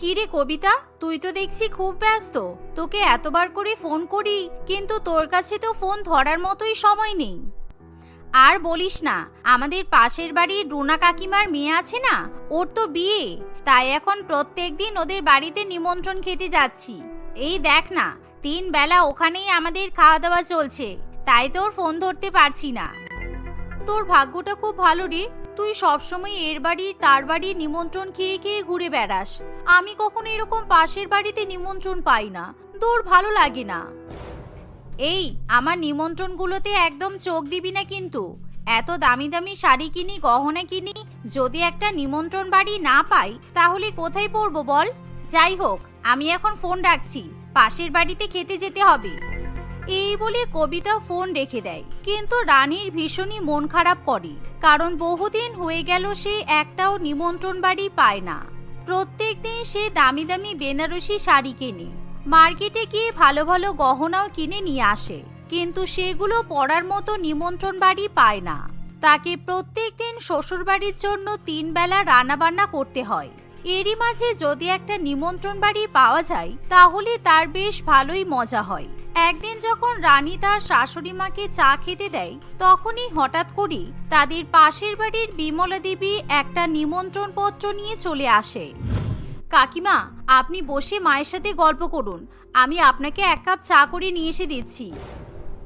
কিরে কবিতা? তুই তো দেখছি খুব ব্যস্ত। তোকে এতবার করে ফোন করি, কিন্তু তোর কাছে তো ফোন ধরার মতোই সময় নেই। আর বলিস না, আমাদের পাশের বাড়ির রুনা কাকিমার মেয়ে আছে না? ওর তো বিয়ে। তাই এখন প্রত্যেক দিন ওদের বাড়িতে নিমন্ত্রণ খেতে যাচ্ছি। এই দেখ না, তিন বেলা ওখানেই আমাদের খাওয়া দাওয়া চলছে। তাই তোর ফোন ধরতে পারছি না। তোর ভাগ্যটা খুব ভালো রে। তুই সবসময় এর বাড়ি, তার বাড়ির নিমন্ত্রণ খেয়ে খেয়ে ঘুরে বেড়াস। আমি কখনো এরকম পাশের বাড়িতে নিমন্ত্রণ পাই না। তোর ভালো লাগে না। এই, আমার নিমন্ত্রণগুলোতে একদম চোখ দিবি না কিন্তু। এত দামি দামি শাড়ি কিনি, গহনা কিনি, যদি একটা নিমন্ত্রণ বাড়ি না পাই, তাহলে কোথায় পড়ব বল? যাই হোক, আমি এখন ফোন রাখছি। পাশের বাড়িতে খেতে যেতে হবে। এই বলে কবিতা ফোন রেখে দেয়। কিন্তু রানীর ভীষণই মন খারাপ করে, কারণ বহুদিন হয়ে গেল সে একটাও নিমন্ত্রণ বাড়ি পায় না। প্রত্যেক দিন সে দামি দামি বেনারসি শাড়ি কেনে, মার্কেটে গিয়ে ভালো ভালো গহনাও কিনে নিয়ে আসে, কিন্তু সেগুলো পরার মতো নিমন্ত্রণ বাড়ি পায় না। তাকে প্রত্যেক দিন শ্বশুর বাড়ির জন্য তিন বেলা রান্নাবান্না করতে হয়। এরই মাঝে যদি একটা নিমন্ত্রণ বাড়ি পাওয়া যায়, তাহলে তার বেশ ভালোই মজা হয়। একদিন যখন রানী তার শাশুড়ি মাকে চা খেতে দেয়, তখনই হঠাৎ করে তাদের পাশের বাড়ির বিমলা দেবী একটা নিমন্ত্রণ পত্র নিয়ে চলে আসে। কাকিমা, আপনি বসে মায়ের সাথে গল্প করুন। আমি আপনাকে এক কাপ চা করে নিয়ে এসে দিচ্ছি।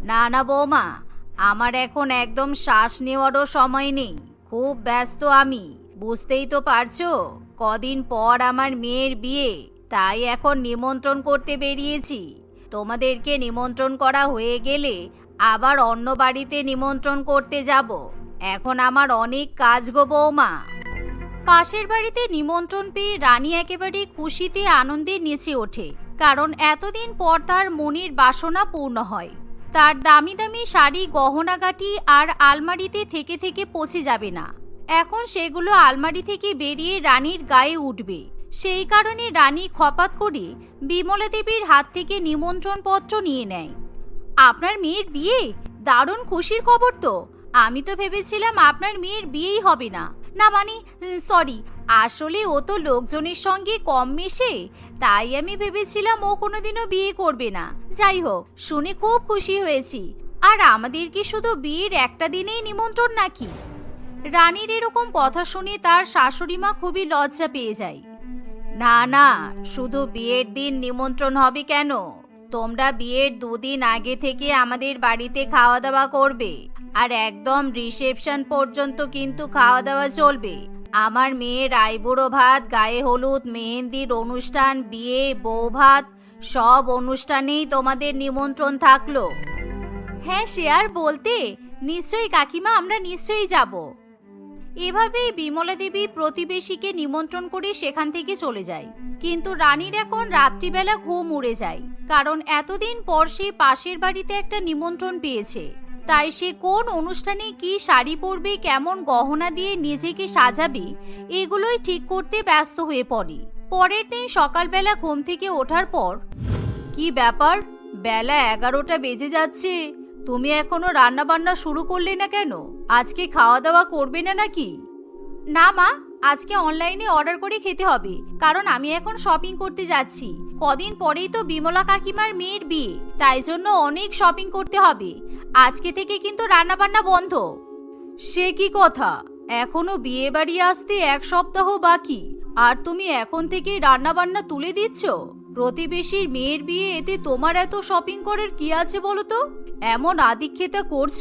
না না বৌমা, আমার এখন একদম শ্বাস নেওয়ারও সময় নেই। খুব ব্যস্ত আমি। বুঝতেই তো পারছ, কদিন পর আমার মেয়ের বিয়ে, তাই এখন নিমন্ত্রণ করতে বেরিয়েছি। তোমাদেরকে নিমন্ত্রণ করা হয়ে গেলে আবার অন্য বাড়িতে নিমন্ত্রণ করতে যাব। এখন আমার অনেক কাজ গো বৌমা। পাশের বাড়িতে নিমন্ত্রণ পেয়ে রানী একেবারে খুশিতে আনন্দে নেচে ওঠে, কারণ এতদিন পর তার মনের বাসনা পূর্ণ হয়। তার দামি দামি শাড়ি, গহনাগাটি আর আলমারিতে থেকে থেকে পচে যাবে না। এখন সেগুলো আলমারি থেকে বেরিয়ে রানীর গায়ে উঠবে। সেই কারণে রানী খপাত করে বিমলা দেবীর হাত থেকে নিমন্ত্রণ পত্র নিয়ে নেয়। আপনার মেয়ের বিয়ে? দারুণ খুশির খবর তো। আমি তো ভেবেছিলাম আপনার মেয়ের বিয়েই হবে না। না মানে সরি আসলে ও তো লোকজনের সঙ্গে কম মেশে, তাই আমি ভেবেছিলাম ও কোনোদিনও বিয়ে করবে না। যাই হোক, শুনে খুব খুশি হয়েছি। আর আমাদের কি শুধু বিয়ের একটা দিনেই নিমন্ত্রণ নাকি? রানীর এরকম কথা শুনে তার শাশুড়ি মা খুবই লজ্জা পেয়ে যায়। না না, শুধু বিয়ের দিন নিমন্ত্রণ হবে কেন? তোমরা বিয়ের দুদিন আগে থেকে আমাদের বাড়িতে খাওয়া দাওয়া করবে। আর একদম রিসেপশন পর্যন্ত কিন্তু খাওয়া দাওয়া চলবে। আমার মেয়ের আইবুড়ো ভাত, গায়ে হলুদ, মেহেন্দির অনুষ্ঠান, বিয়ে, বউ ভাত, সব অনুষ্ঠানেই তোমাদের নিমন্ত্রণ থাকল। হ্যাঁ সে আর বলতে। নিশ্চয়ই কাকিমা, আমরা নিশ্চয়ই যাব। এভাবেই বিমলা দেবী প্রতিবেশীকে নিমন্ত্রণ করে সেখান থেকে চলে যায়। কিন্তু রানীর এখন রাত্রিবেলা ঘুম উড়ে যায়। কারণ এতদিন পর সে পাশের বাড়িতে একটা নিমন্ত্রণ পেয়েছে। তাই সে কোন অনুষ্ঠানে কি শাড়ি পরবে, কেমন গহনা দিয়ে নিজেকে সাজাবে, এগুলোই ঠিক করতে ব্যস্ত হয়ে পড়ে। পরের দিন সকালবেলা ঘুম থেকে ওঠার পর, কি ব্যাপার? বেলা এগারোটা বেজে যাচ্ছে। তুমি এখনও রান্না বান্না শুরু করলে না কেন? আজকে খাওয়া দাওয়া করবে না নাকি? না মা, আজকে অনলাইনে অর্ডার করে খেতে হবে, কারণ আমি এখন শপিং করতে যাচ্ছি। কদিন পরেই তো বিমলা কাকিমার মেয়ের বিয়ে, তাই জন্য অনেক শপিং করতে হবে। আজকে থেকে কিন্তু রান্না বান্না বন্ধ। সে কি কথা? এখনও বিয়ে বাড়ি আসতে এক সপ্তাহ বাকি, আর তুমি এখন থেকেই রান্না বান্না তুলে দিচ্ছ? প্রতিবেশীর মেয়ের বিয়ে এতে তোমার এত শপিং করার কি আছে বলো তো? এমন আদিক্ষেতা করছ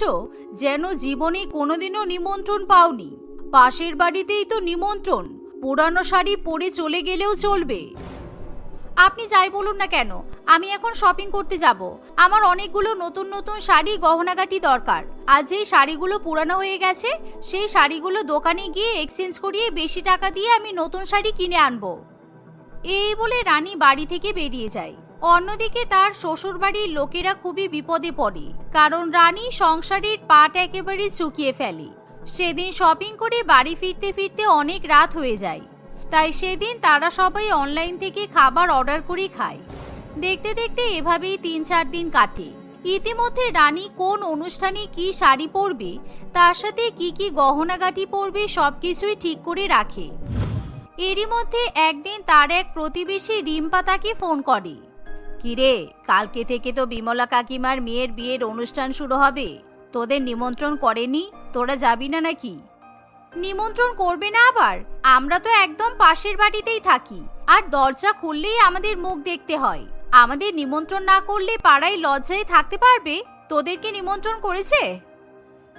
যেন জীবনে কোনোদিনও নিমন্ত্রণ পাওনি। পাশের বাড়িতেই তো নিমন্ত্রণ, পুরানো শাড়ি পরে চলে গেলেও চলবে। আপনি যাই বলুন না কেন, আমি এখন শপিং করতে যাব। আমার অনেকগুলো নতুন নতুন শাড়ি, গহনাগাটি দরকার। আর যেই শাড়িগুলো পুরানো হয়ে গেছে, সেই শাড়িগুলো দোকানে গিয়ে এক্সচেঞ্জ করিয়ে বেশি টাকা দিয়ে আমি নতুন শাড়ি কিনে আনব। এই বলে রানী বাড়ি থেকে বেরিয়ে যায়। অন্যদিকে তার শ্বশুর বাড়ির লোকেরা খুবই বিপদে পড়ে, কারণ রানী সংসারের পাট একেবারে চুকিয়ে ফেলে। সেদিন শপিং করে বাড়ি ফিরতে ফিরতে অনেক রাত হয়ে যায়। তাই সেদিন তারা সবাই অনলাইন থেকে খাবার অর্ডার করে খায়। দেখতে দেখতে এভাবেই তিন চার দিন কাটে। ইতিমধ্যে রানী কোন অনুষ্ঠানে কি শাড়ি পরবে, তার সাথে কি কি গহনাগাটি পরবে সবকিছুই ঠিক করে রাখে। এরই মধ্যে একদিন তার এক প্রতিবেশী রিম্পা তাকে ফোন করে। কিরে, কালকে থেকে তো বিমলা কাকিমার মেয়ের বিয়ের অনুষ্ঠান শুরু হবে। তোদের নিমন্ত্রণ করেনি? তোরা যাবি না নাকি? নিমন্ত্রণ করবে না আবার? আমরা তো একদম পাশের বাড়িতেই থাকি। আর দরজা খুললেই আমাদের মুখ দেখতে হয়। আমাদের নিমন্ত্রণ না করলে পাড়ায় লজ্জায় থাকতে পারবে? তোদেরকে নিমন্ত্রণ করেছে?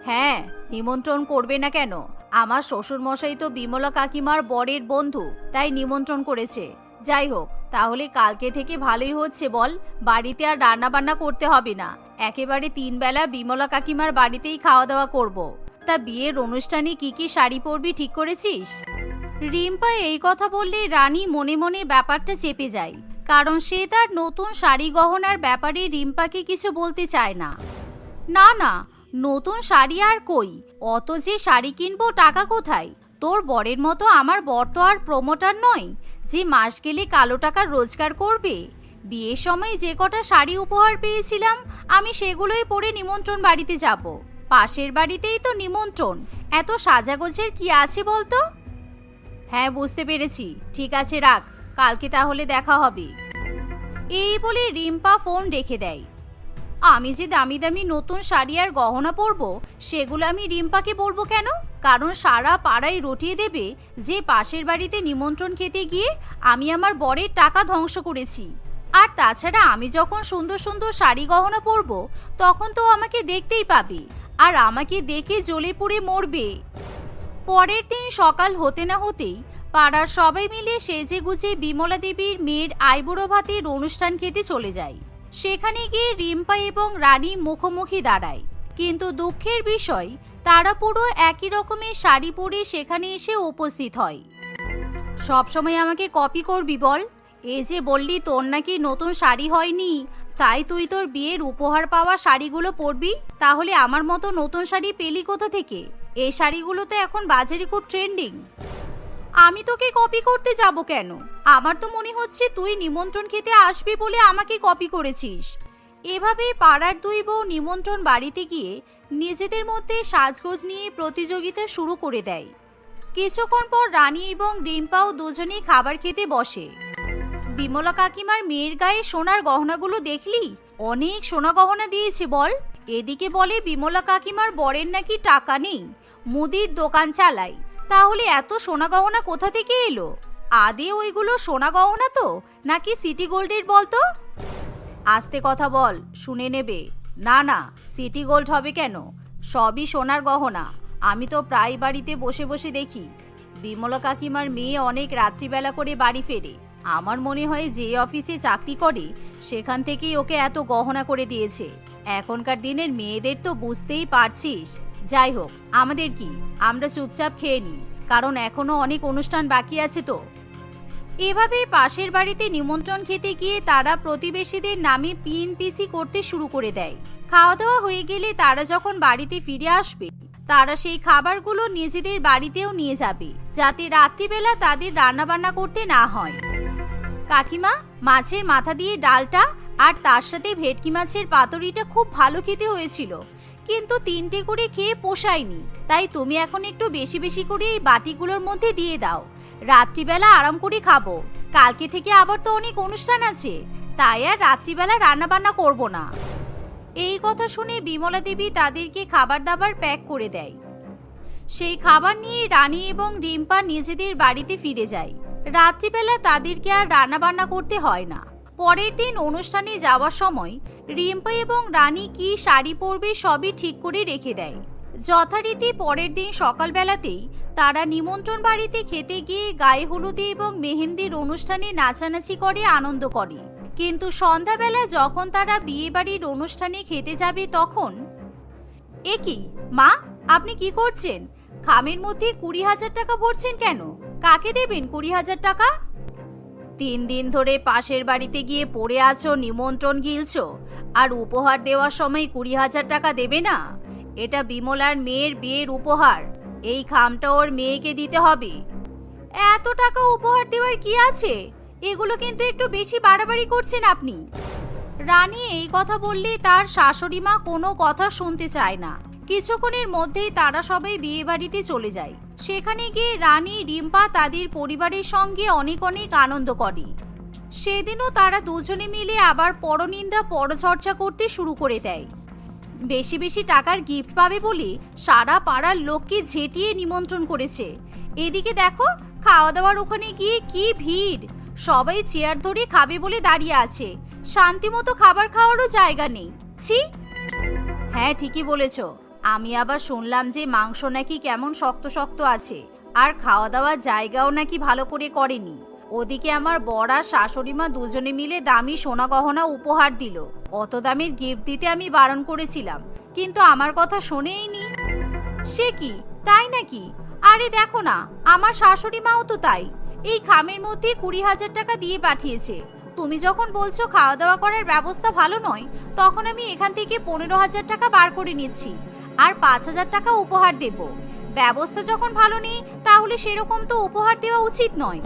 হ্যাঁ নিমন্ত্রণ করবে না কেন? আমার শ্বশুর মশাই তো বিমলা কাকিমার বরের বন্ধু, তাই নিমন্ত্রণ করেছে। যাই হোক, তাহলে কালকে থেকে ভালোই হচ্ছে বল, বাড়িতে আর রান্না বান্না করতে হবে না। একেবারে তিন বেলা বিমলা কাকিমার বাড়িতেই খাওয়া দাওয়া করব। তা বিয়ের অনুষ্ঠানে কি কি শাড়ি পরবি ঠিক করেছিস? রিম্পা এই কথা বললে রানী মনে মনে ব্যাপারটা চেপে যায়, কারণ সে তার নতুন শাড়ি গহনার ব্যাপারে রিম্পাকে কিছু বলতে চায় না। না না নতুন শাড়ি আর কই? অত যে শাড়ি কিনবো টাকা কোথায়? তোর বরের মতো আমার বর তো আর প্রমোটার নয়, যে মাস গেলে কালো টাকা রোজগার করবে। বিয়ের সময় যে কটা শাড়ি উপহার পেয়েছিলাম, আমি সেগুলোই পরে নিমন্ত্রণ বাড়িতে যাব। পাশের বাড়িতেই তো নিমন্ত্রণ, এত সাজাগোজের কি আছে বলতো? হ্যাঁ বুঝতে পেরেছি। ঠিক আছে, রাখ। কালকে তাহলে দেখা হবে। এই বলে রিম্পা ফোন রেখে দেয়। আমি যে দামি দামি নতুন শাড়ি আর গহনা পরবো, সেগুলো আমি রিম্পাকে বলব কেন? কারণ সারা পাড়ায় রটিয়ে দেবে যে পাশের বাড়িতে নিমন্ত্রণ খেতে গিয়ে আমি আমার বরের টাকা ধ্বংস করেছি। আর তাছাড়া আমি যখন সুন্দর সুন্দর শাড়ি গহনা পরবো, তখন তো আমাকে দেখতেই পাবে। আর আমাকে দেখে জ্বলে পুড়ে মরবে। পরের দিন সকাল হতে না হতেই পাড়ার সবাই মিলে সেজে গুজে বিমলা দেবীর মেয়ের আইবুড়ো ভাতের অনুষ্ঠান খেতে চলে যায়। সেখানে গিয়ে রিম্পা এবং রানী মুখোমুখি দাঁড়ায়। কিন্তু দুঃখের বিষয়, তারা পুরো একই রকমের শাড়ি পরে সেখানে এসে উপস্থিত হয়। সবসময় আমাকে কপি করবি বল? এ যে বললি তোর নাকি নতুন শাড়ি হয়নি, তাই তুই তোর বিয়ের উপহার পাওয়া শাড়িগুলো পরবি? তাহলে আমার মতো নতুন শাড়ি পেলি কোথা থেকে? এই শাড়িগুলো তো এখন বাজারে খুব ট্রেন্ডিং আমি তোকে কপি করতে যাব কেন? আমার তো মনে হচ্ছে তুই নিমন্ত্রণ খেতে আসবি বলে আমাকে কপি করেছিস। এভাবে পাড়ার দুই বউ নিমন্ত্রণ বাড়িতে গিয়ে নিজেদের মধ্যে সাজগোজ নিয়ে প্রতিযোগিতা শুরু করে দেয়। কিছুক্ষণ পর রানী এবং রিম্পাও দুজনেই খাবার খেতে বসে। বিমলা কাকিমার মেয়ের গায়ে সোনার গহনাগুলো দেখলি? অনেক সোনা গহনা দিয়েছে বল। এদিকে বলে, বিমলা কাকিমার বরের নাকি টাকা নেই। মুদির দোকান চালায়। তাহলে এত সোনা গহনা কোথা থেকে এলো? আদে ওইগুলো সোনা গহনা তো, নাকি সিটি গোল্ডের বলতো আস্তে কথা বল, শুনে নেবে। না না, সিটি গোল্ড হবে কেন? সবই সোনার গহনা। আমি তো প্রায় বাড়িতে বসে বসে দেখি। বিমলা কাকিমার মেয়ে অনেক রাত্রিবেলা করে বাড়ি ফেরে। আমার মনে হয় যে অফিসে চাকরি করে, সেখান থেকেই ওকে এত গহনা করে দিয়েছে। এখনকার দিনের মেয়েদের তো বুঝতেই পারছিস। যাই হোক, আমাদের কি? আমরা চুপচাপ খেয়ে নিই, কারণ এখনও অনেক অনুষ্ঠান বাকি আছে তো। এভাবে পাশের বাড়িতে নিমন্ত্রণ খেতে গিয়ে তারা প্রতিবেশীদের নামে পিএনপিসি করতে শুরু করে দেয়। খাওয়া দাওয়া হয়ে গেলে তারা যখন বাড়িতে ফিরে আসবে, তারা সেই খাবারগুলো নিজেদের বাড়িতেও নিয়ে যাবে, যাতে রাত্রিবেলা তাদের রান্নাবান্না করতে না হয়। কাকিমা, মাছের মাথা দিয়ে ডালটা আর তার সাথে ভেটকি মাছের পাতুরিটা খুব ভালো খেতে হয়েছিল। কিন্তু তিনটে করে খেয়ে পোষায়নি। তাই তুমি এখন একটু বেশি বেশি করে এই বাটিগুলোর মধ্যে দিয়ে দাও। রাত্রিবেলা আরাম করে খাব। কালকে থেকে আবার তো অনেক অনুষ্ঠান আছে। তাই আর রাত্রিবেলা রান্না বান্না করব না। এই কথা শুনে বিমলা দেবী তাদেরকে খাবার দাবার প্যাক করে দেয়। সেই খাবার নিয়ে রানী এবং রিম্পা নিজেদের বাড়িতে ফিরে যায়। রাত্রিবেলা তাদেরকে আর রান্না বান্না করতে হয় না। পরের দিন অনুষ্ঠানে যাওয়ার সময় রিম্পা এবং রানী কি শাড়ি পরবে সবই ঠিক করে রেখে দেয়। যথারীতি পরের দিন সকালবেলাতেই তারা নিমন্ত্রণ বাড়িতে খেতে গিয়ে গায়ে হলুদি এবং মেহেন্দির অনুষ্ঠানে নাচানাচি করে আনন্দ করে। কিন্তু সন্ধ্যাবেলা যখন তারা বিয়ে বাড়ির অনুষ্ঠানে খেতে যাবে তখন, এ কি? মা, আপনি কি করছেন? খামের মধ্যে কুড়ি হাজার টাকা ভরছেন কেন? কাকে দেবেন কুড়ি হাজার টাকা? তিন দিন ধরে পাশের বাড়িতে গিয়ে পড়ে আছো, নিমন্ত্রণ গিলছ। আর উপহার দেওয়ার সময় কুড়ি হাজার টাকা দেবে না? এটা বিমলার মেয়ের বিয়ের উপহার। এই খামটা ওর মেয়েকে দিতে হবে। এত টাকা উপহার দেওয়ার কি আছে? এগুলো কিন্তু একটু বেশি বাড়াবাড়ি করছেন আপনি। রানী এই কথা বললে তার শাশুড়ি মা কোনো কথা শুনতে চায় না। কিছুক্ষণের মধ্যেই তারা সবাই বিয়ে বাড়িতে চলে যায়। সেখানে গিয়ে রানী, রিম্পা তাদের পরিবারের সঙ্গে অনেক অনেক আনন্দ করে। সেদিনও তারা দুজনে মিলে আবার পরনিন্দা পরচর্চা করতে শুরু করে দেয়। বেশি বেশি টাকার গিফট পাবে বলে সারা পাড়ার লোককে ঝেঁটিয়ে নিমন্ত্রণ করেছে। এদিকে দেখো খাওয়া দাওয়ার ওখানে গিয়ে কি ভিড়! সবাই চেয়ার ধরে খাবে বলে দাঁড়িয়ে আছে। শান্তিমতো খাবার খাওয়ারও জায়গা নেই। ছি! হ্যাঁ ঠিকই বলেছ। আমি আবার শুনলাম যে মাংস নাকি কেমন শক্ত শক্ত আছে। আর খাওয়া দাওয়ার জায়গাও নাকি ভালো করে করেনি। ওদিকে আমার বর আর শাশুড়ি মা দুজনে মিলে দামি সোনা গহনা উপহার দিল। অত দামের গিফট দিতে আমি বারণ করেছিলাম, কিন্তু আমার কথা শোনেই নি। সে কি? তাই নাকি? আরে দেখো না, আমার শাশুড়ি মাও তো তাই। এই খামের মধ্যে কুড়ি হাজার টাকা দিয়ে পাঠিয়েছে। তুমি যখন বলছো খাওয়া দাওয়া করার ব্যবস্থা ভালো নয়, তখন আমি এখান থেকে পনেরো হাজার টাকা বার করে নিচ্ছি। আর পাঁচ হাজার টাকা উপহার দেব। ব্যবস্থা যখন ভালো নেই, তাহলে সেরকম তো উপহার দেওয়া উচিত নয়।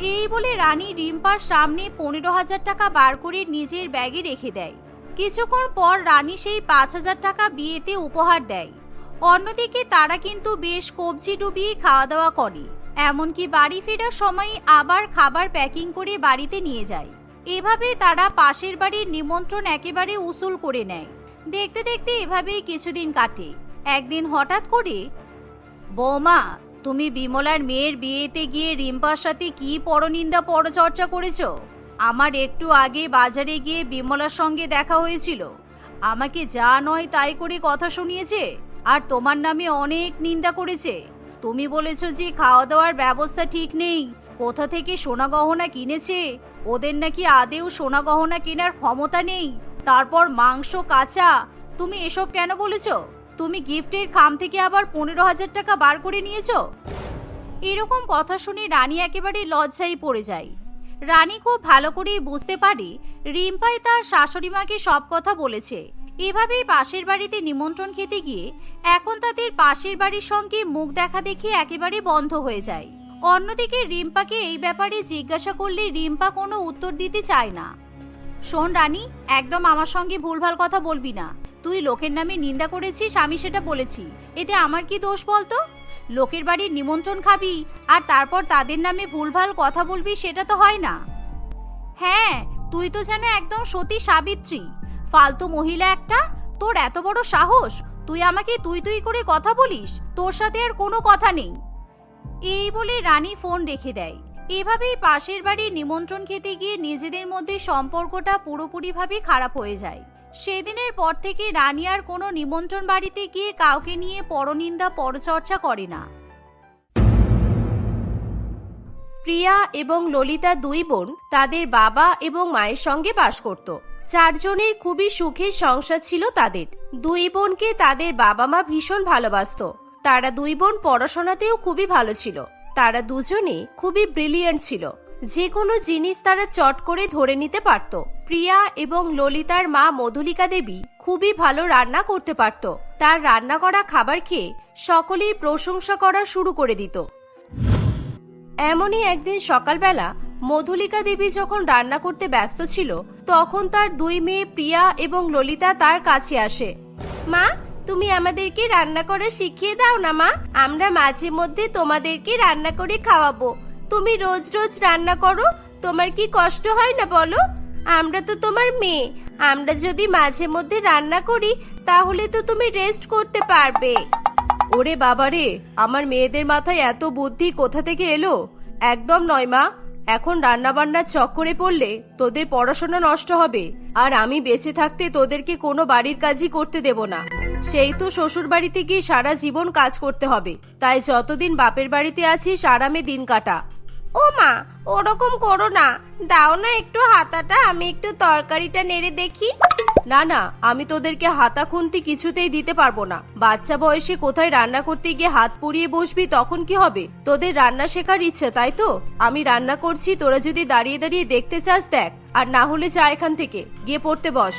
এই বলে রানী রিম্পার সামনে পনেরো হাজার টাকা বার করে নিজের ব্যাগে রেখে দেয়। কিছুক্ষণ পর রানী সেই পাঁচ হাজার টাকা বিয়েতে উপহার দেয়। অন্যদিকে তারা কিন্তু বেশ কবজি ডুবিয়ে খাওয়া দাওয়া করে। এমনকি বাড়ি ফেরার সময় আবার খাবার প্যাকিং করে বাড়িতে নিয়ে যায়। এভাবে তারা পাশের বাড়ির নিমন্ত্রণ একেবারে উসুল করে নেয়। দেখতে দেখতে এভাবেই কিছুদিন কাটে। একদিন হঠাৎ করে, বৌমা, তুমি বিমলার মেয়ের বিয়েতে গিয়ে রিম্পার সাথে কি পরনিন্দা পরচর্চা করেছ? আমার একটু আগে বাজারে গিয়ে বিমলার সঙ্গে দেখা হয়েছিল। আমাকে যা নয় তাই করে কথা শুনিয়েছে, আর তোমার নামে অনেক নিন্দা করেছে। তুমি বলেছ যে খাওয়া দাওয়ার ব্যবস্থা ঠিক নেই। কোথা থেকে সোনা গহনা কিনেছে? ওদের নাকি আদেও সোনা গহনা কেনার ক্ষমতা নেই। তারপর মাংস, কাঁচা, তুমি এসব কেন বলেছ? তুমি গিফটের খাম থেকে আবার পনেরো হাজার টাকা বার করে নিয়েছো? এরকম কথা শুনে রানী একেবারে লজ্জায় পড়ে যায়। রানী খুব ভালো করেই বুঝতে পারে রিম্পাই তার শাশুড়ি মাকে সব কথা বলেছে। এভাবেই পাশের বাড়িতে নিমন্ত্রণ খেতে গিয়ে এখন তাদের পাশের বাড়ির সঙ্গে মুখ দেখা দেখি একেবারে বন্ধ হয়ে যায়। অন্যদিকে রিম্পাকে এই ব্যাপারে জিজ্ঞাসা করলে রিম্পা কোনো উত্তর দিতে চায় না। শোন রানী, একদম আমার সঙ্গে ভুলভাল কথা বলবি না। তুই লোকের নামে নিন্দা করেছিস, আমি সেটা বলেছি। এতে আমার কি দোষ বলতো? লোকের বাড়ির নিমন্ত্রণ খাবি আর তারপর তাদের নামে ভুলভাল কথা বলবি, সেটা তো হয় না। হ্যাঁ তুই তো যেন একদম সতী সাবিত্রী। ফালতু মহিলা একটা, তোর এত বড় সাহস? তুই আমাকে তুই তুই করে কথা বলিস? তোর সাথে আর কোনো কথা নেই। এই বলে রানী ফোন রেখে দেয়। এভাবেই পাশের বাড়ির নিমন্ত্রণ খেতে গিয়ে নিজেদের মধ্যে সম্পর্কটা পুরোপুরিভাবে খারাপ হয়ে যায়। সেদিনের পর থেকে রানী আর কোনো নিমন্ত্রণ বাড়িতে গিয়ে কাউকে নিয়ে পরনিন্দা পরচর্চা করে না। প্রিয়া এবং ললিতা দুই বোন তাদের বাবা এবং মায়ের সঙ্গে বাস করত। চারজনের খুবই সুখের সংসার ছিল তাদের। দুই বোনকে তাদের বাবা মা ভীষণ ভালোবাসতো। তারা দুই বোন পড়াশোনাতেও খুবই ভালো ছিল। তারা দুজনে খুবই ব্রিলিয়ান্ট ছিল। যে কোনো জিনিস তারা চট করে ধরে নিতে পারত। প্রিয়া এবং ললিতার মা মধুলিকা দেবী খুবই ভালো রান্না করতে পারত। তার রান্না করা খাবার খেয়ে সকলেই প্রশংসা করা শুরু করে দিত। এমনই একদিন সকালবেলা মধুলিকা দেবী যখন রান্না করতে ব্যস্ত ছিল, তখন তার দুই মেয়ে প্রিয়া এবং ললিতা তার কাছে আসে। মা তুমি আমাদেরকে রান্না করা শিখিয়ে দাও না, মা। আমরা মাঝে মধ্যে তোমাদেরকে রান্না করে খাওয়াবো। তুমি রোজ রোজ রান্না করো, তোমার কি কষ্ট হয় না বলো? আমরা তো তোমার মেয়ে। আমরা যদি মাঝে মধ্যে রান্না করি, তাহলে তো তুমি রেস্ট করতে পারবে। ওরে বাবারে, আমার মেয়েদের মাথায় এত বুদ্ধি কোথা থেকে এলো? একদম নয়, মা। এখন রান্না বান্নার চক্করে পড়লে তোদের পড়াশোনা নষ্ট হবে। আর আমি বেঁচে থাকতে তোদেরকে কোনো বাড়ির কাজই করতে দেব না। সেই তো শ্বশুর বাড়িতে গিয়ে সারা জীবন কাজ করতে হবে। তাই যতদিন বাপের বাড়িতে আছি সারামে দিন কাটা। ও মা, ওরকম করো না। দাও না একটু হাতাটা, আমি একটু তরকারিটা নেড়ে দেখি। না না, আমি তোদেরকে হাতা খুন্তি কিছুতেই দিতে পারব না। বাচ্চা বয়সে কোথায় রান্না করতে গিয়ে হাত পুড়িয়ে বসবি, তখন কি হবে? তোদের রান্না শেখার ইচ্ছে, তাই তো? আমি রান্না করছি, তোরা যদি দাঁড়িয়ে দাঁড়িয়ে দেখতে চাস, দেখ। আর না হলে যা এখান থেকে, গিয়ে পড়তে বস।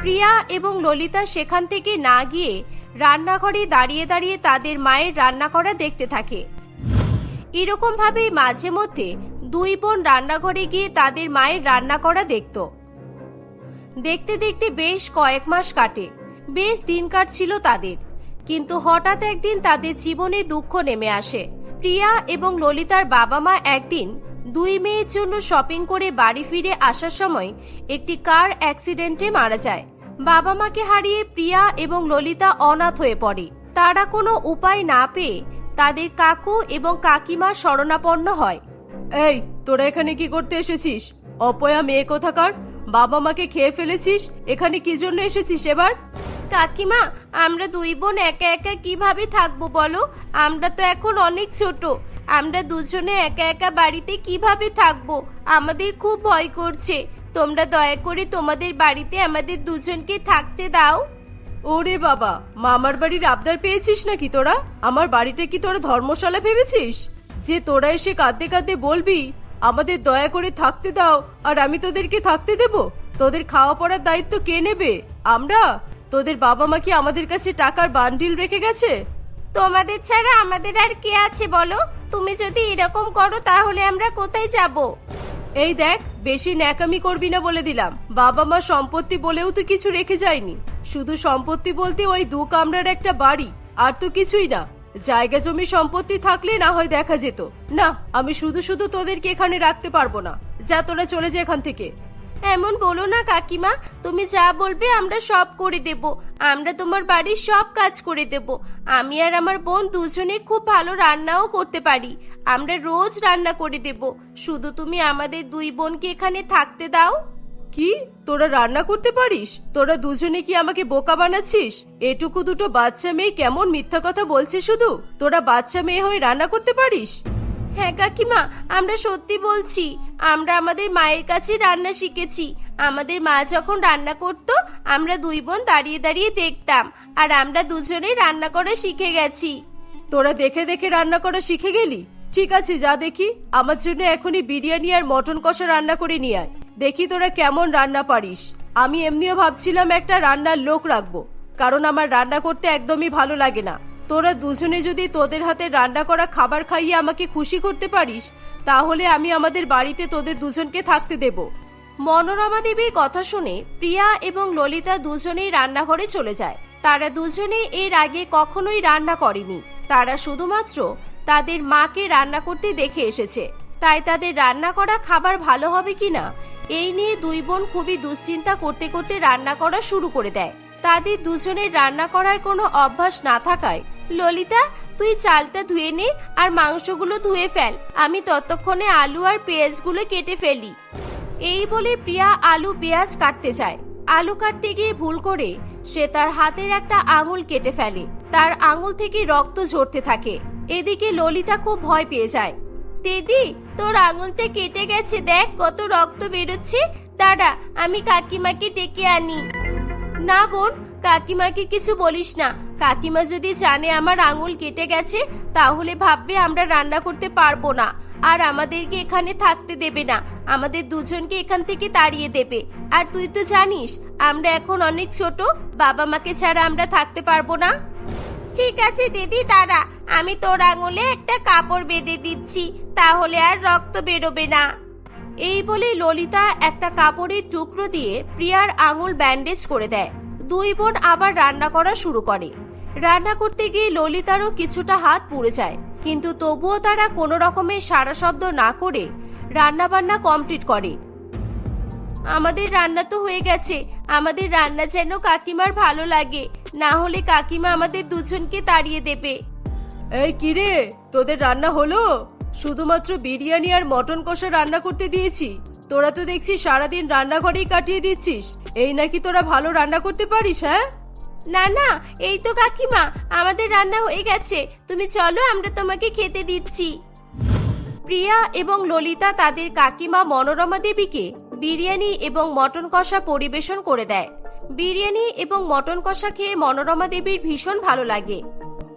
প্রিয়া এবং ললিতা সেখান থেকে না গিয়ে রান্নাঘরে দাঁড়িয়ে দাঁড়িয়ে তাদের মায়ের রান্না করা দেখতে থাকে। এরকম ভাবেই মাঝে মধ্যে দুই বোন রান্নাঘরে গিয়ে তাদের মায়ের রান্না করা দেখতো। দেখতে দেখতে বেশ কয়েক মাস কাটে। বেশ দিন কাটছিল তাদের। কিন্তু হঠাৎ একদিন তাদের জীবনে দুঃখ নেমে আসে। প্রিয়া এবং ললিতার বাবা মা একদিন দুই মেয়ের জন্য শপিং করে বাড়ি ফিরে আসার সময় একটি কার অ্যাক্সিডেন্টে মারা যায়। বাবা মাকে হারিয়ে প্রিয়া এবং ললিতা অনাথ হয়ে পড়ে। তারা কোনো উপায় না পেয়ে তাদের কাকু এবং কাকিমা শরণাপন্ন হয়। এই, তোরা এখানে কি করতে এসেছিস? অপয়া মেয়ে কোথাকার? বাবা মাকে খেয়ে ফেলেছিস? এখানে কি জন্য এসেছিস এবার? কাকিমা আমরা দুই বোন একা একা কীভাবে থাকব বলো? আমরা তো এখন অনেক ছোট। আমরা দুজনে একা একা বাড়িতে কীভাবে থাকব? আমাদের খুব ভয় করছে। তোমরা দয়া করে তোমাদের বাড়িতে আমাদের দুজনকে থাকতে দাও। ওরে বাবা মামার বাড়ির আবদার পেয়েছিস নাকি তোরা? আমার বাড়িটা কি তোরা ধর্মশালা ভেবেছিস? যে তোরা এসে কাঁদতে কাঁদতে বলবি আমাদের দয়া করে থাকতে দাও আর আমি তোদেরকে থাকতে দেব। তোদের খাওয়া পড়ার দায়িত্ব কে নেবে? আমরা? তোদের বাবা মা কি আমাদের কাছে টাকার বান্ডিল রেখে গেছে? তোমাদের ছাড়া আমাদের আর কে আছে বলো? তুমি যদি এরকম করো তাহলে আমরা কোথায় যাব? এই দেখ বেশি ন্যাকামি করবি না বলে দিলাম। বাবা মা সম্পত্তি বলেও তো কিছু রেখে যায়নি। শুধু সম্পত্তি বলতে ওই দু কামরার একটা বাড়ি আর তো কিছুই না। জায়গা জমি সম্পত্তি থাকলে না হয় দেখা যেত। না, আমি শুধু শুধু তোদেরকে এখানে রাখতে পারব না। যা তোরা চলে যা এখান থেকে। এমন বলো না, কাকিমা, তুমি যা বলবে আমরা সব করে দেব। আমরা তোমার বাড়ির সব কাজ করে দেব। আমি আর আমার বোন দুজনে খুব ভালো রান্নাও করতে পারি। আমরা রোজ রান্না করে দেব। শুধু তুমি আমাদের দুই বোনকে এখানে থাকতে দাও। কি? তোরা রান্না করতে পারিস? তোরা দুজনে কি আমাকে বোকা বানাচ্ছিস? এটুকু দুটো বাচ্চা মেয়ে কেমন মিথ্যা কথা বলছে শুধু? তোরা বাচ্চা মেয়ে হয়ে রান্না করতে পারিস? হ্যাঁ কাকিমা আমরা সত্যি বলছি। আমরা আমাদের মায়ের কাছে রান্না শিখেছি। আমাদের মা যখন রান্না করতো আমরা দুই বোন দাঁড়িয়ে দাঁড়িয়ে দেখতাম। আর আমরা দুজনেই রান্না করা শিখে গেছি। তোরা দেখে দেখে রান্না করা শিখে গেলি? ঠিক আছে যা দেখি। আমার জন্য এখনই বিরিয়ানি আর মটন কষা রান্না করে নিয়ে আয়। দেখি তোরা কেমন রান্না পারিস। আমি এমনিও ভাবছিলাম একটা রান্নার লোক রাখব, কারণ আমার রান্না করতে একদমই ভালো লাগে না। তোরা দুজনে যদি তোদের হাতে রান্না করা খাবার খাইয়ে আমাকে খুশি করতে পারিস, তাহলে আমি আমাদের বাড়িতে তোদের দুজনকে থাকতে দেব। মনোরমা দেবীর কথা শুনে প্রিয়া এবং ললিতা দুজনেই রান্নাঘরে চলে যায়। তারা দুজনে এর আগে কখনোই রান্না করেনি। তারা শুধুমাত্র তাদের মাকে রান্না করতে দেখে এসেছে। তাই তাদের রান্না করা খাবার ভালো হবে কিনা, এই নিয়ে দুই বোন খুবই দুশ্চিন্তা করতে করতে রান্না করা শুরু করে দেয়। তাদের দুজনের রান্না করার কোনো অভ্যাস না থাকায়, ললিতা, তুই চালটা ধুয়ে নে আর মাংসগুলো ধুয়ে ফেল, আমি ততক্ষণে আলু আর পেঁয়াজগুলো কেটে ফেলি। এই বলে প্রিয়া আলু পেঁয়াজ কাটতে চায় আলু কাটতে গিয়ে ভুল করে সে তার হাতের একটা আঙুল কেটে ফেলে। তার আঙুল থেকে রক্ত ঝরতে থাকে। এদিকে ললিতা খুব ভয় পেয়ে যায়। দিদি, তোর আঙুলটা কেটে গেছে, দেখ কত রক্ত বেরোচ্ছে। দাঁড়া, আমি কাকিমাকে ডেকে আনি। না বোন, কাকিমাকে কিছু বলিস না। কাকিমা যদি জানে আমার আঙুল কেটে গেছে, তাহলে ভাববে আমরা রান্না করতে পারব না। আর আমাদেরকে এখানে থাকতে দেবে না। আমাদের দুজনকে এখান থেকে তাড়িয়ে দেবে। আর তুই তো জানিস, আমরা এখন অনেক ছোট, বাবা মাকে ছাড়া আমরা থাকতে পারব না। ঠিক আছে, দিদি, দাঁড়া। আমি তোর আঙুলে একটা কাপড় বেঁধে দিচ্ছি, তাহলে আর রক্ত বেরোবে না। এই বলে ললিতা একটা কাপড়ের টুকরো দিয়ে প্রিয়ার আঙুল ব্যান্ডেজ করে দেয়। দুই বোন আবার রান্না করা শুরু করে। রান্না করতে গিয়ে ললিতারও কিছুটা হাত পুড়ে যায়। কিন্তু তবুও তারা কোনো রকমের সারা শব্দ না করে রান্না বান্না কমপ্লিট করে। আমাদের রান্না তো হয়ে গেছে। আমাদের রান্না যেন কাকিমার ভালো লাগে। না হলে কাকিমা আমাদের দুজনকে তাড়িয়ে দেবে। এই কিরে তোদের রান্না হলো? শুধুমাত্র বিরিয়ানি আর মটন কষা রান্না করতে দিয়েছি। তোরা তো দেখছি সারাদিন রান্নাঘরেই কাটিয়ে দিচ্ছিস। এই নাকি তোরা ভালো রান্না করতে পারিস হ্যাঁ? না না এই তো কাকিমা আমাদের রান্না হয়ে গেছে। তুমি চলো আমরা তোমাকে খেতে দিচ্ছি। প্রিয়া এবং ললিতা তাদের কাকিমা মনোরমা দেবীকে বিরিয়ানি এবং মটন কষা পরিবেশন করে দেয়। বিরিয়ানি এবং মটন কষা খেয়ে মনোরমা দেবীর ভীষণ ভালো লাগে।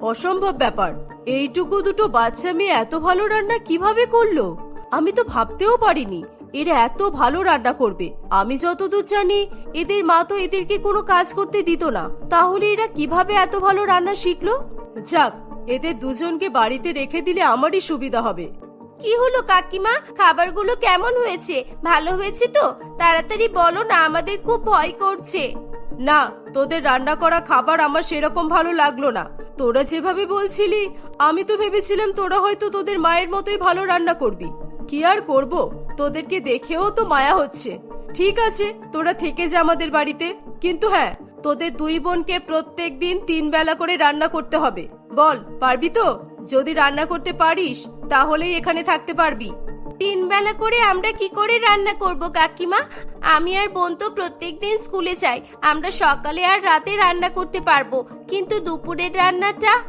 অসম্ভব ব্যাপার। এইটুকু দুটো বাচ্চা মেয়ে এত ভালো রান্না কীভাবে করল? আমি তো ভাবতেও পারিনি। এরা এত ভালো রান্না করবে। আমি যতদূর জানি, এদের মা তো এদেরকে কোনো কাজ করতে দিত না। তাহলে এরা কীভাবে এত ভালো রান্না শিখলো? যাক, এদের দুজনকে বাড়িতে রেখে দিলে আমারই সুবিধা হবে। কি হলো কাকিমা? খাবারগুলো কেমন হয়েছে? ভালো হয়েছে তো? তাড়াতাড়ি বলো না, আমাদের খুব ভয় করছে। না, তোদের রান্না করা খাবার আমার সেরকম ভালো লাগল না। তোরা যেভাবে বলছিলি, আমি তো ভেবেছিলাম তোরা হয়তো তোদের মায়ের মতোই ভালো রান্না করবি। কি আর করব? তোদেরকে দেখেও তো মায়া হচ্ছে। ঠিক আছে, তোরা থেকে যা আমাদের বাড়িতে। কিন্তু হ্যাঁ তোদের দুই বোনকে প্রত্যেক দিন তিন বেলা করে রান্না করতে হবে। বল, পারবি তো? যদি রান্না করতে পারিস তাহলেই এখানে থাকতে পারবি। তিন বেলা করে আমরা কি করে রান্না করব কাকিমা? আমি আর বোন তো প্রত্যেকদিন স্কুলে যাই আমরা সকালে আর রাতে রান্না করতে পারব কিন্তু দুপুরের রান্নাটা?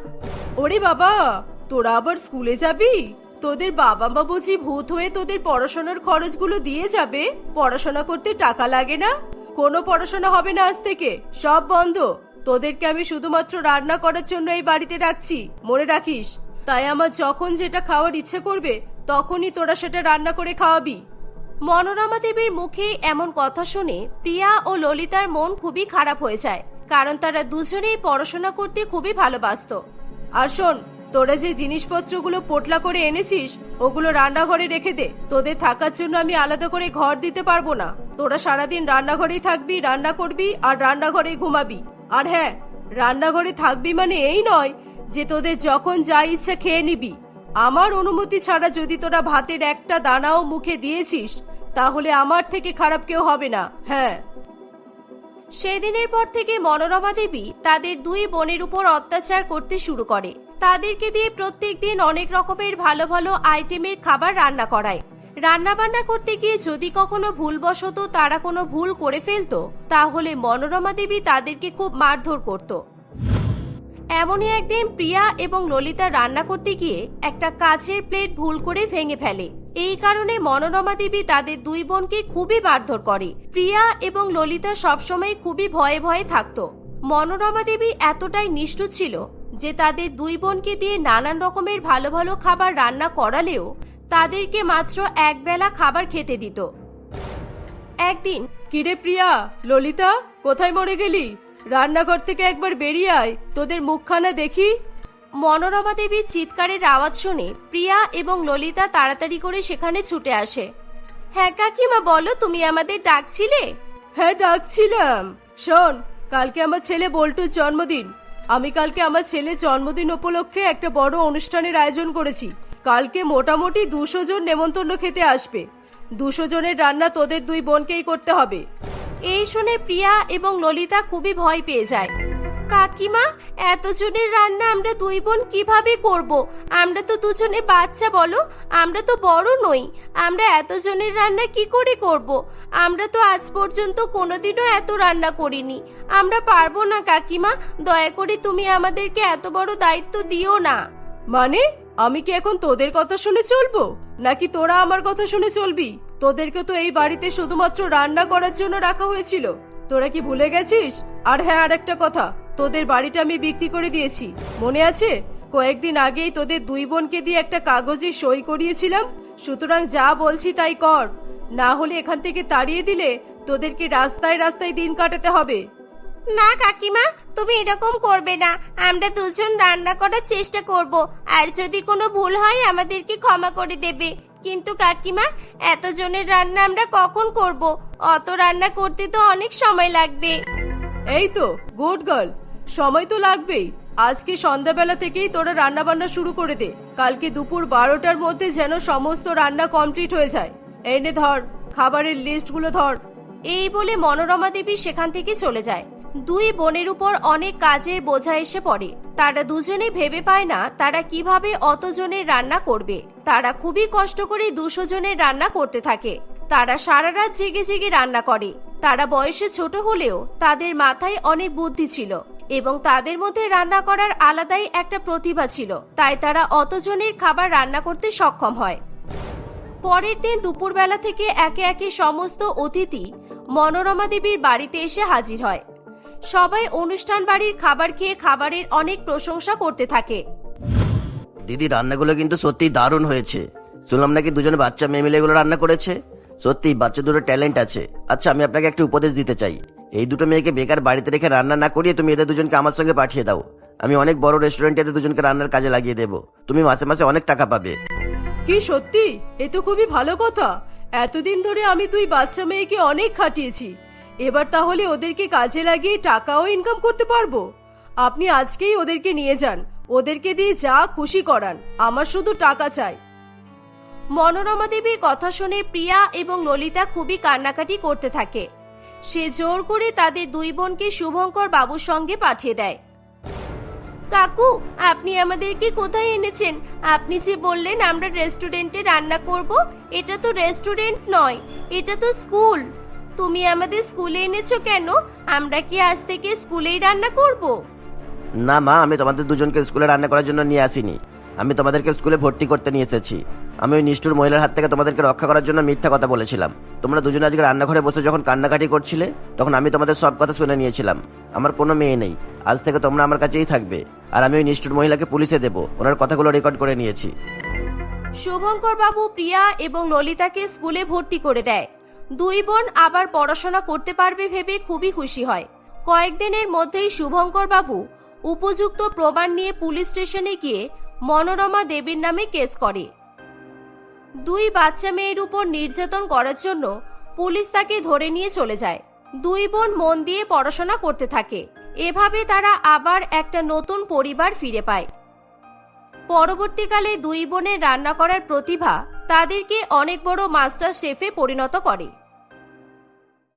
ওরে বাবা তোরা আবার স্কুলে যাবি? তোদের বাবা মা বুঝি ভূত হয়ে তোদের পড়াশোনার খরচগুলো দিয়ে যাবে পড়াশোনা করতে টাকা লাগে না? কোনো পড়াশোনা হবে না আজ থেকে সব বন্ধ। তোদেরকে আমি শুধুমাত্র রান্না করার জন্য এই বাড়িতে রাখছি মনে রাখিস? তাই আমার যখন যেটা খাওয়ার ইচ্ছে করবে, তখনই তোরা সেটা রান্না করে খাওয়াবি। মনোরমা দেবীর মুখে এমন কথা শুনে প্রিয়া ও ললিতার মন খুবই খারাপ হয়ে যায়, কারণ তারা দুজনেই পড়াশোনা করতে খুবই ভালোবাসতো। আর শোন, তোরা যে জিনিসপত্রগুলো পোটলা করে এনেছিস, ওগুলো রান্নাঘরে রেখে দে। তোদের থাকার জন্য আমি আলাদা করে ঘর দিতে পারব না। তোরা সারাদিন রান্নাঘরেই থাকবি, রান্না করবি আর রান্নাঘরেই ঘুমাবি। আর হ্যাঁ রান্নাঘরে থাকবি মানে এই নয় যে তোদের যখন যা ইচ্ছা খেয়ে নিবি। আমার অনুমতি ছাড়া যদি তোরা ভাতের একটা দানাও মুখে দিয়েছিস, তাহলে আমার থেকে খারাপ কেউ হবে না হ্যাঁ। সেদিনের পর থেকে মনোরমা দেবী তাদের দুই বোনের উপর অত্যাচার করতে শুরু করে। তাদেরকে দিয়ে প্রত্যেক দিন অনেক রকমের ভালো ভালো আইটেমের খাবার রান্না করায়। রান্না বান্না করতে গিয়ে যদি কখনো ভুলবশত তারা কোনো ভুল করে ফেলতো, তাহলে মনোরমা দেবী তাদেরকে খুব মারধর করত। এমনই একদিন প্রিয়া এবং ললিতা রান্না করতে গিয়ে একটা কাচের প্লেট ভুল করে ভেঙে ফেলে। এই কারণে মনোরমা দেবী তাদের দুই বোনকে খুবই মারধর করে। প্রিয়া এবং ললিতা সবসময় খুবই ভয়ে ভয়ে থাকত। মনোরমা দেবী এতটাই নিষ্ঠুর ছিল যে তাদের দুই বোনকে দিয়ে নানান রকমের ভালো ভালো খাবার রান্না করালেও তাদেরকে মাত্র একবেলা খাবার খেতে দিত। একদিন, কিরে প্রিয়া, ললিতা, কোথায় মরে গেলি? রান্নাঘর থেকে একবার বেরিয়ে আয়। তোদের মুখখানা দেখি। মনোরমা দেবীর চিৎকারের আওয়াজ শুনে প্রিয়া এবং ললিতা তাড়াতাড়ি করে সেখানে ছুটে আসে। হ্যাঁ কাকিমা বলো তুমি আমাদের ডাকছিলে? হ্যাঁ ডাকছিলাম। শোন কালকে আমার ছেলে বল্টুর জন্মদিন। আমি কালকে আমার ছেলের জন্মদিন উপলক্ষে একটা বড় অনুষ্ঠানের আয়োজন করেছি। কালকে মোটামুটি দুশো জন নেমন্তন্ন খেতে আসবে। দুশো জনের রান্না তোদের দুই বোনকেই করতে হবে। এই শুনে প্রিয়া এবং ললিতা খুবই ভয় পেয়ে যায়। কাকিমা, এতজনের রান্না আমরা দুই বোন কীভাবে করব? আমরা তো দুজনে বাচ্চা বলো, আমরা তো বড় নই। আমরা এতজনের রান্না কি করে করব? আমরা তো আজ পর্যন্ত কোনোদিনও এত রান্না করিনি। আমরা পারব না কাকিমা, দয়া করে তুমি আমাদেরকে এত বড় দায়িত্ব দিও না। মানে? আমি কি এখন তোদের কথা শুনে চলবো? নাকি তোরা আমার কথা শুনে চলবি? তোদেরকে তো এই বাড়িতে শুধুমাত্র রান্না করার জন্য রাখা হয়েছিল। তোরা কি ভুলে গেছিস? আর হ্যাঁ আরেকটা কথা, তোদের বাড়িটা আমি বিক্রি করে দিয়েছি। মনে আছে? কয়েকদিন আগেই তোদের দুই বোনকে দিয়ে একটা কাগজে সই করিয়েছিলাম। সুতরাং যা বলছি তাই কর। না হলে এখান থেকে তাড়িয়ে দিলে তোদেরকে রাস্তায় রাস্তায় দিন কাটাতে হবে। না, কাকিমা, তুমি এরকম করবে না। আমরা দুজন রান্না করার চেষ্টা করব। আর যদি কোনো ভুল হয়, আমাদেরকে ক্ষমা করে দেবে। কিন্তু কাকিমা এতজনের রান্না আমরা কখন করব? অত রান্না করতে তো অনেক সময় লাগবে। এই তো গুড গার্ল। সময় তো লাগবেই। আজকে সন্ধ্যাবেলা থেকেই তোরা রান্না বান্না শুরু করে দে। কালকে দুপুর বারোটার মধ্যে যেন সমস্ত রান্না কমপ্লিট হয়ে যায়। এনে ধর খাবারের লিস্টগুলো ধর। এই বলে মনোরমা দেবী সেখান থেকে চলে যায়। দুই বোনের উপর অনেক কাজের বোঝা এসে পড়ে। তারা দুজনে ভেবে পায় না তারা কীভাবে অতজনের রান্না করবে। তারা খুবই কষ্ট করে দুশো জনের রান্না করতে থাকে। তারা সারা রাত জেগে জেগে রান্না করে। তারা বয়সে ছোট হলেও তাদের মাথায় অনেক বুদ্ধি ছিল এবং তাদের মধ্যে রান্না করার আলাদাই একটা প্রতিভা ছিল। তাই তারা অতজনের খাবার রান্না করতে সক্ষম হয়। পরের দিন দুপুরবেলা থেকে একে একে সমস্ত অতিথি মনোরমা দেবীর বাড়িতে এসে হাজির হয়। সবাই অনুষ্ঠান বাড়ির খাবার খেয়ে খাবারের অনেক প্রশংসা করতে থাকে। দিদি রান্নাগুলো কিন্তু সত্যি দারুণ হয়েছে। শুনলাম নাকি দুজনে বাচ্চা মেয়ে মিলে এগুলো রান্না করেছে? সত্যি বাচ্চা দুটো ট্যালেন্ট আছে। আচ্ছা আমি আপনাকে একটা উপদেশ দিতে চাই। এই দুটো মেয়েকে বেকার বাড়িতে রেখে রান্না না করিয়ে তুমি এদের দুজনকে আমার সঙ্গে পাঠিয়ে দাও। আমি অনেক বড় রেস্টুরেন্টে এদের দুজনকে রান্নার কাজে লাগিয়ে দেবো। তুমি মাসে মাসে অনেক টাকা পাবে। কি সত্যি? এ তো খুবই ভালো কথা। এতদিন ধরে আমি তুই বাচ্চা মেয়েকে অনেক খাটিয়েছি। এবার তাহলে ওদেরকে কাজে লাগিয়ে টাকাও ইনকাম করতে পারব। আপনি আজকেই ওদেরকে নিয়ে যান। ওদেরকে দিয়ে যা খুশি করান। আমার শুধু টাকা চাই। মনোরমা দেবীর কথা শুনে প্রিয়া এবং ললিতা খুবই কান্নাকাটি করতে থাকে। সে জোর করে তাদের দুই বোনকে শুভঙ্কর বাবুর সঙ্গে পাঠিয়ে দেয়। কাকু, আপনি আমাদেরকে কোথায় এনেছেন? আপনি যে বললেন আমরা রেস্টুরেন্টে রান্না করব, এটা তো রেস্টুরেন্ট নয়, এটা তো স্কুল তুমি আমাদের স্কুলে এনেছো কেন? আমরা কি আজ থেকে স্কুলেই রান্না করব? না মা আমি তোমাদের দুজনকে স্কুলে রান্না করার জন্য নিয়ে আসিনি। আমি তোমাদেরকে স্কুলে ভর্তি করতে নিয়ে এসেছি। আমি ওই নিষ্ঠুর মহিলার হাত থেকে তোমাদেরকে রক্ষা করার জন্য মিথ্যা কথা বলেছিলাম। তোমরা দুজনে আজকে রান্নাঘরে বসে যখন কান্নাকাটি করছিলে তখন আমি তোমাদের সব কথা শুনে নিয়েছিলাম। আমার কোনো মেয়ে নেই। আজ থেকে তোমরা আমার কাছেই থাকবে। আর আমি ওই নিষ্ঠুর মহিলাকে পুলিশে দেবো। ওনার কথাগুলো রেকর্ড করে নিয়েছি। শুভঙ্কর বাবু প্রিয়া এবং ললিতাকে স্কুলে ভর্তি করে দেয়। দুই বোন আবার পড়াশোনা করতে পারবে ভেবে খুবই খুশি হয়। কয়েকদিনের মধ্যেই শুভঙ্কর বাবু উপযুক্ত প্রমাণ নিয়ে পুলিশ স্টেশনে গিয়ে মনোরমা দেবীর নামে কেস করে। দুই বাচ্চা মেয়ের উপর নির্যাতন করার জন্য পুলিশ তাকে ধরে নিয়ে চলে যায়। দুই বোন মন দিয়ে পড়াশোনা করতে থাকে। এভাবে তারা আবার একটা নতুন পরিবার ফিরে পায়। পরবর্তীকালে দুই বোনের রান্না করার প্রতিভা তাদেরকে অনেক বড় মাস্টার শেফে পরিণত করে।